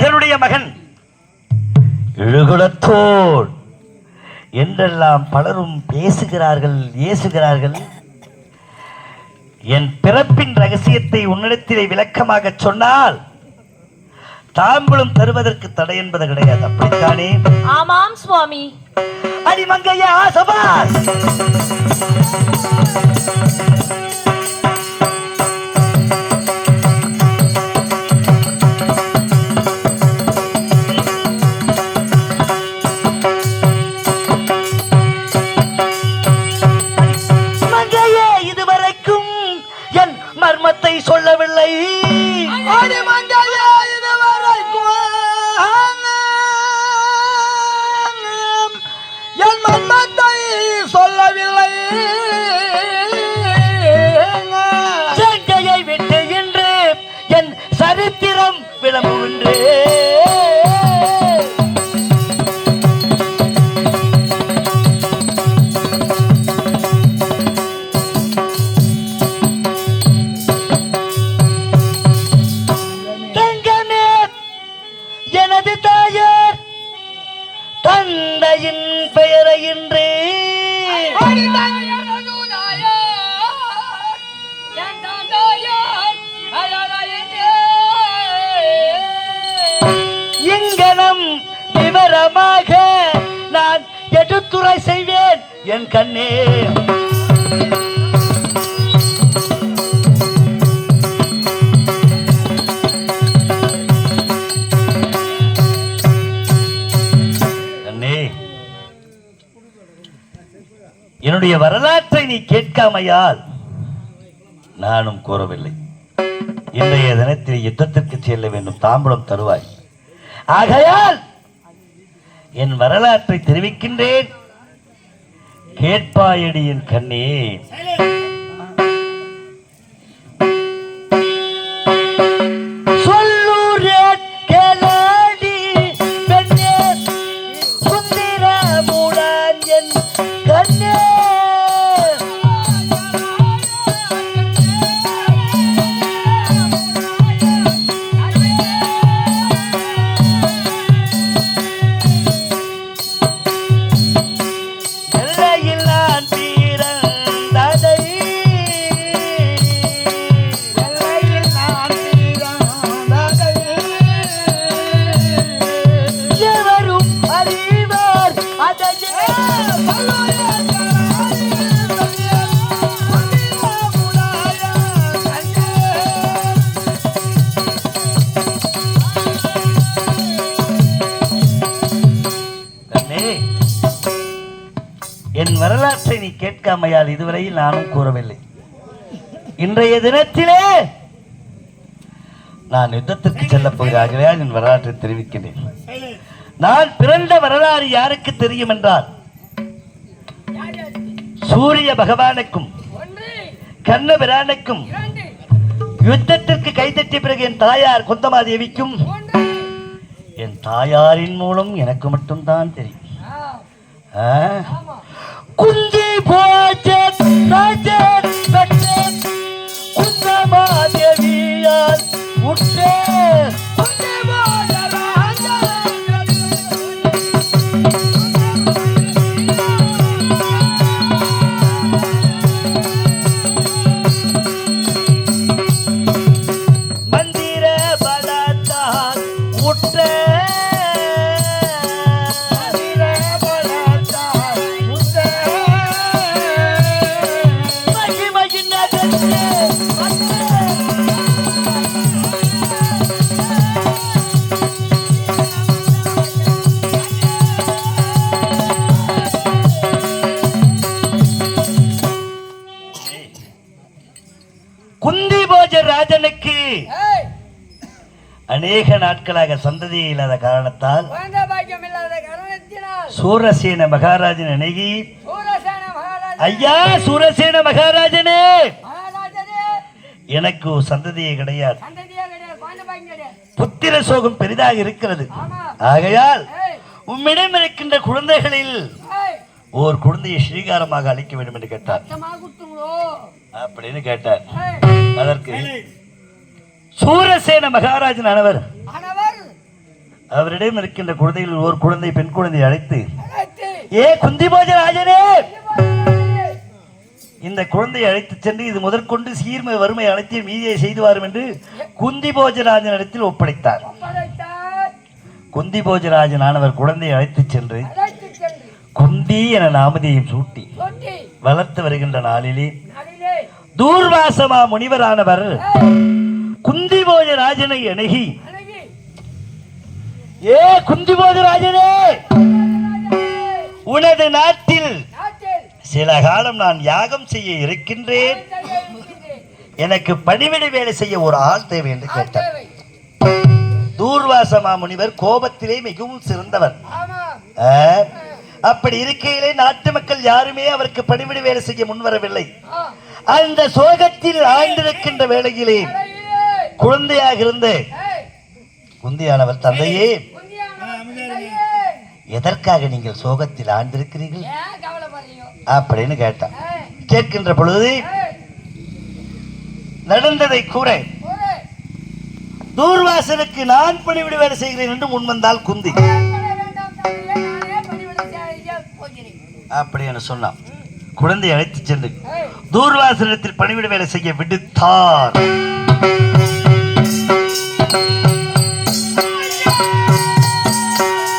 பாலகனுடைய மகன். இழுகுலத்தோர் என்றெல்லாம் பலரும் பேசுகிறார்கள் ஏசுகிறார்கள். என் பிறப்பின் ரகசியத்தை உன்னிடத்திலே விளக்கமாக சொன்னால் தாம்பூலம் தருவதற்கு தடை என்பது கிடையாது. அப்படித்தானே? ஆமாம் சுவாமி. அடிமங்கையா சபாஸ் இங்கனம் விவரமாக நான் எடுத்துரை செய்வேன். என் கண்ணே. என்னுடைய வரலாற்றை நீ கேட்காமையால் நானும் கூறவில்லை. இன்றைய தினத்தில் யுத்தத்திற்கு செல்ல வேண்டும். தாம்பூலம் தருவாய். ஆகையால் என் வரலாற்றை தெரிவிக்கின்றேன். கேட்பாயடியின் கண்ணே. என் வரலாற்றை நீ கேட்காமையால் இதுவரையில் நானும் கூறவில்லை. இன்றைய தினத்திலே நான் யுத்தத்திற்கு செல்ல போகிறார்களால் என் வரலாற்றை தெரிவிக்கிறேன் நான் பிறந்த வரலாறு யாருக்கு தெரியும் என்றால் சூரிய பகவானுக்கும் கண்ணபிரானுக்கும் யுத்தத்திற்கு கைதட்டிய பிறகு என் தாயார் குந்தமாதேவிக்கும் என் தாயாரின் மூலம் எனக்கு மட்டும்தான் தெரியும். ராஜன் பெற்றேன் குந்தமாதேவியால் உற்றேன் அநேக நாட்களாக சந்ததி இல்லாத காரணத்தால் சூரசேன மகாராஜன் அணுகி ஐயா சூரசேன மகாராஜனே! எனக்கு சந்ததியே கிடையாது. புத்திர சோகம் பெரிதாக இருக்கிறது. ஆகையால் உம்மிடம் இருக்கின்ற குழந்தைகளில் ஓர் குழந்தையை ஸ்ரீகாரமாக அளிக்க வேண்டும் என்று கேட்டார். அப்படின்னு கேட்டார். அதற்கு சூரசேன மகாராஜன் ஆனவர். அவரிடம் இருக்கின்ற குழந்தைகளில் ஒரு குழந்தை பெண் குழந்தை அழைத்து அழைத்து ஏ குந்தி ராஜனே! இந்த குழந்தையை அழைத்து சென்று இது முதற்கொண்டு சீர்மை வறுமை அனைத்தையும் மீதியை செய்து வாரும் என்று குந்தி போஜராஜனிடத்தில் ஒப்படைத்தார். ஒப்படைத்தார். குந்தி போஜராஜனானவர் குழந்தையை அழைத்துச் சென்று குந்தி என நாமதியையும் சூட்டி வளர்த்து வருகின்ற நாளிலே தூர்வாசமா முனிவரானவர் ஏய், குந்தி போஜராஜனை அணுகி. ஏ குந்தி போஜராஜனே ராஜராஜனே, உனது நாட்டில் சில காலம் நான் யாகம் செய்ய இருக்கின்றேன். எனக்கு பணிவிடை வேலை செய்ய ஒரு ஆள் தேவை என்று கேட்டார். தூர்வாசமா முனிவர் கோபத்திலே மிகவும் சிறந்தவர்? அப்படி இருக்கையிலே நாட்டு மக்கள் யாருமே அவருக்கு பணிவிடை வேலை செய்ய முன்வரவில்லை. அந்த சோகத்தில் ஆழ்ந்திருக்கின்ற வேளையிலே. குழந்தையாக இருந்து குந்தியானவர் தந்தையே எதற்காக நீங்கள் சோகத்தில் ஆழ்ந்திருக்கிறீர்கள்? அப்படின்னு கேட்டான். கேட்கின்ற பொழுது நடந்ததை கூற தூர்வாசனுக்கு நான் பணிவிட வேலை செய்கிறேன் என்று முன்வந்தால் குந்தி. அப்படி என்று சொன்னான். குழந்தையை அழைத்து சென்று தூர்வாசனத்தில் பணிவிட வேலை செய்ய விடுத்தார்.